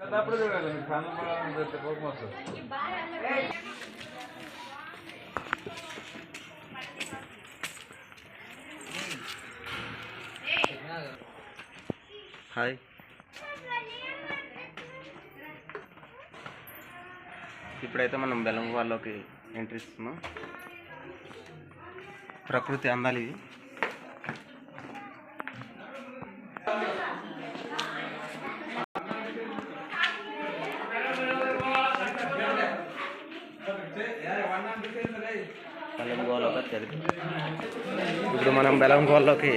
అప్పుడు చూడాలి మీకు పెడితే కోపం వస్తుంది. హాయ్. ఇప్పుడైతే మనం బెలంగవాల్లోకి ఎంట్రీ ఇస్తున్నాం. ప్రకృతి అందాలు ఇవి బెలంగోవాలోకి ఇప్పుడు మనం బెలంగోవాల్లోకి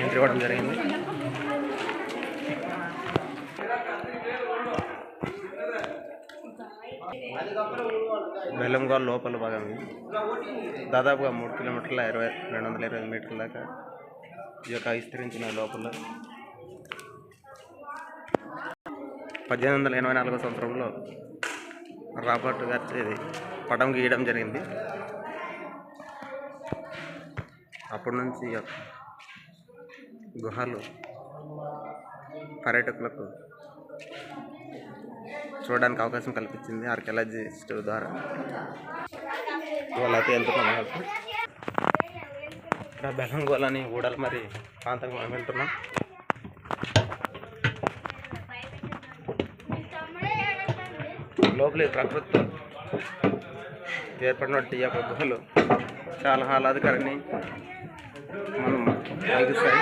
ఎంట్రీ ఇవ్వడం జరిగింది. బెల్లంగోల్ లోపల భాగం. ఇది దాదాపుగా మూడు కిలోమీటర్ల ఇరవై రెండు వందల ఇరవై మీటర్ల దాకా ఈ యొక్క విస్తరించిన లోపల. పద్దెనిమిది వందల ఎనభై నాలుగో సంవత్సరంలో రాబర్ట్ గారి పటం గీయడం జరిగింది. అప్పటి నుంచి ఈ గుహలు పర్యాటకులకు చూడడానికి అవకాశం కల్పించింది ఆర్కియాలజిస్ట్ ద్వారా. వాళ్ళైతే వెళ్తున్నాం ఇక్కడ బెలంగోలని అని ఊడలు మరి ప్రాంతంగా మనం వెళ్తున్నాం. లోపలి ప్రకృతితో ఏర్పడినట్టు ఈ యొక్క గుహలు చాలా ఆహ్లాదకరణి మనం కలిగిస్తాయి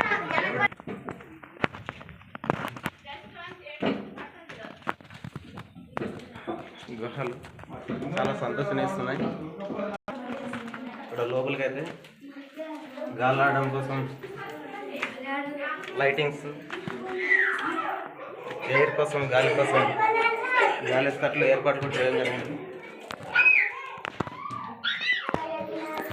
గుహలు చాలా సంతోషనిస్తున్నాయి ఇక్కడ లోపలికి అయితే గాలాడడం కోసం లైటింగ్స్ ఎయిర్ కోసం గాలి కోసం గాలి కట్లు ఏర్పాటు కూడా చేయడం జరిగింది.